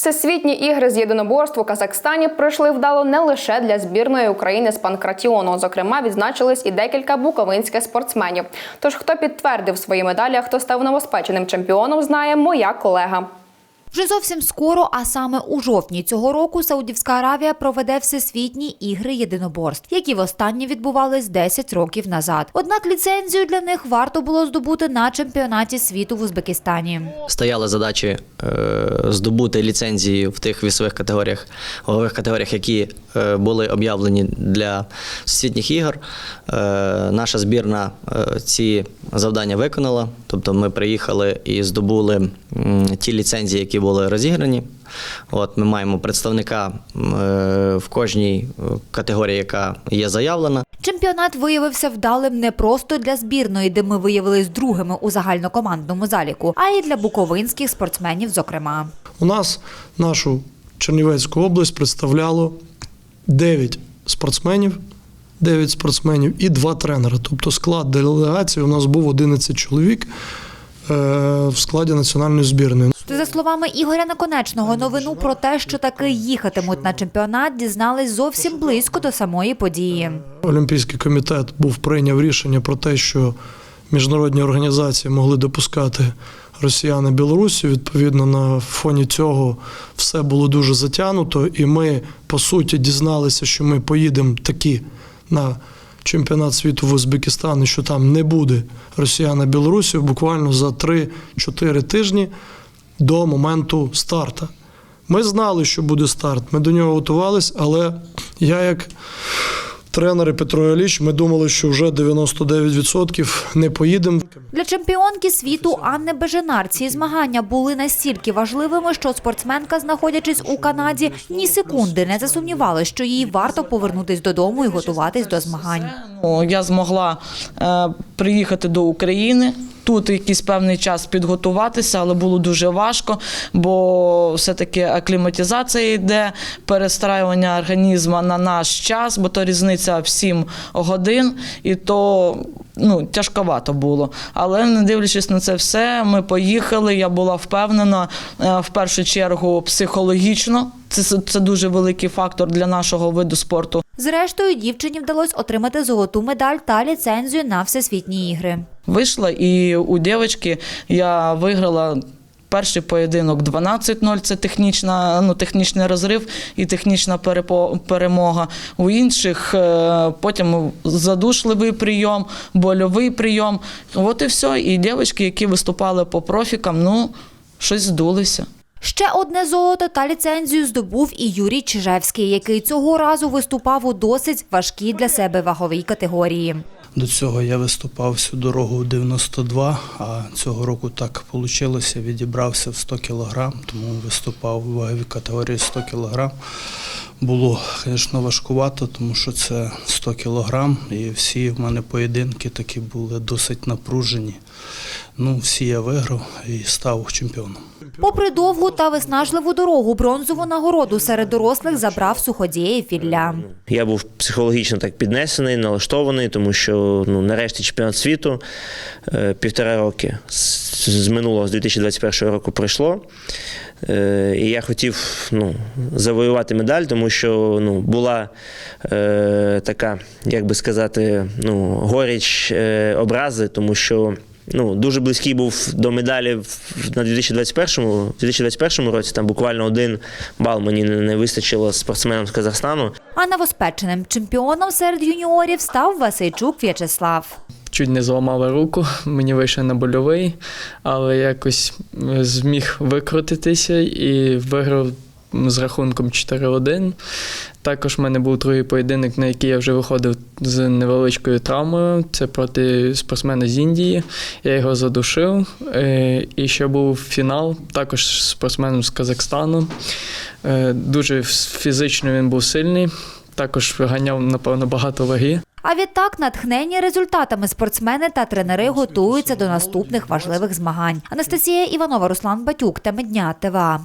Всесвітні ігри з єдиноборств у Казахстані пройшли вдало не лише для збірної України з панкратіону. Зокрема, відзначились і декілька буковинських спортсменів. Тож, хто підтвердив свої медалі, а хто став новоспеченим чемпіоном, знає моя колега. Вже зовсім скоро, а саме у жовтні цього року, Саудівська Аравія проведе всесвітні ігри єдиноборств, які востаннє відбувались 10 років назад. Однак ліцензію для них варто було здобути на чемпіонаті світу в Узбекистані. стояли задачі е, здобути ліцензії в тих вісових категоріях, вагових категоріях, які е, були об'явлені для всесвітніх ігор. Е, наша збірна ці завдання виконала. Тобто ми приїхали і здобули ті ліцензії, які були розіграні. От ми маємо представника е, в кожній е, категорії, яка є заявлена. Чемпіонат виявився вдалим не просто для збірної, де ми виявились другими у загальнокомандному заліку, а й для буковинських спортсменів, зокрема. У нас нашу Чернівецьку область представляло 9 спортсменів, 9 спортсменів і 2 тренери. Тобто склад делегації у нас був 11 чоловік е, в складі національної збірної. За словами Ігоря Наконечного, новину про те, що таки їхатимуть на чемпіонат, дізнались зовсім близько до самої події. Олімпійський комітет був прийняв рішення про те, що міжнародні організації могли допускати росіян і Білорусі. Відповідно, на фоні цього все було дуже затягнуто, і ми по суті дізналися, що ми поїдемо таки на чемпіонат світу в Узбекистан, і що там не буде росіян і білорусів буквально за 3-4 тижні до моменту старта. Ми знали, що буде старт. Ми до нього готувалися, але я як тренер і Петро Ілліч, ми думали, що вже 99% не поїдемо. Для чемпіонки світу Анни Беженар ці змагання були настільки важливими, що спортсменка, знаходячись у Канаді, ні секунди не засумнівалася, що їй варто повернутись додому і готуватись до змагань. Ну, Я змогла е, приїхати до України. Тут якийсь певний час підготуватися, але було дуже важко, бо все-таки акліматизація йде, перестраювання організму на наш час, бо то різниця в 7 годин, і то ну, тяжковато було. Але не дивлячись на це все, ми поїхали. Я була впевнена е, в першу чергу психологічно. Це, це дуже великий фактор для нашого виду спорту. Зрештою, дівчині вдалося отримати золоту медаль та ліцензію на всесвітні ігри. Вийшла і у дівчинки я виграла. Перший поєдинок 12-0 це технічна, ну, технічний розрив і технічна перемога. У інших е, потім задушливий прийом, больовий прийом. От і все. І дівчатки, які виступали по профікам, ну, щось здулися. Ще одне золото та ліцензію здобув і Юрій Чижевський, який цього разу виступав у досить важкій для себе ваговій категорії. До цього я виступав всю дорогу у 92, а цього року так вийшло, відібрався в 100 кг, тому виступав у ваговій категорії 100 кг. Було, звісно, важкувато, тому що це 100 кг, і всі в мене поєдинки такі були досить напружені. Ну, всі я виграв і став чемпіоном. Попри довгу та виснажливу дорогу, бронзову нагороду серед дорослих забрав суходієв Ілля. Я був психологічно так піднесений, налаштований, тому що ну, нарешті чемпіонат світу е, півтора роки з, минулого, з 2021 року пройшло. Е, і я хотів ну, завоювати медаль, тому що ну, була е, така, як би сказати, ну, горіч е, образи, тому що. Ну, дуже близький був до медалі в- на 2021, 2021 році. Там буквально один бал мені не не вистачило спортсменам з Казахстану. А новоспеченим чемпіоном серед юніорів став Васильчук В'ячеслав. чуть не зламали руку, мені вийшов на больовий, але якось е, зміг викрутитися і виграв з рахунком 4-1. Також в мене був другий поєдинок, на який я вже виходив з невеличкою травмою. Це проти спортсмена з Індії. Я його задушив. Е, І ще був фінал, також спортсменом з Казахстану. Е, Дуже фізично він був сильний. Також ганяв, напевно, багато ваги. А відтак, натхнені результатами спортсмени та тренери готуються до наступних важливих змагань. Анастасія Іванова, Руслан Батюк, теми дня ТВА.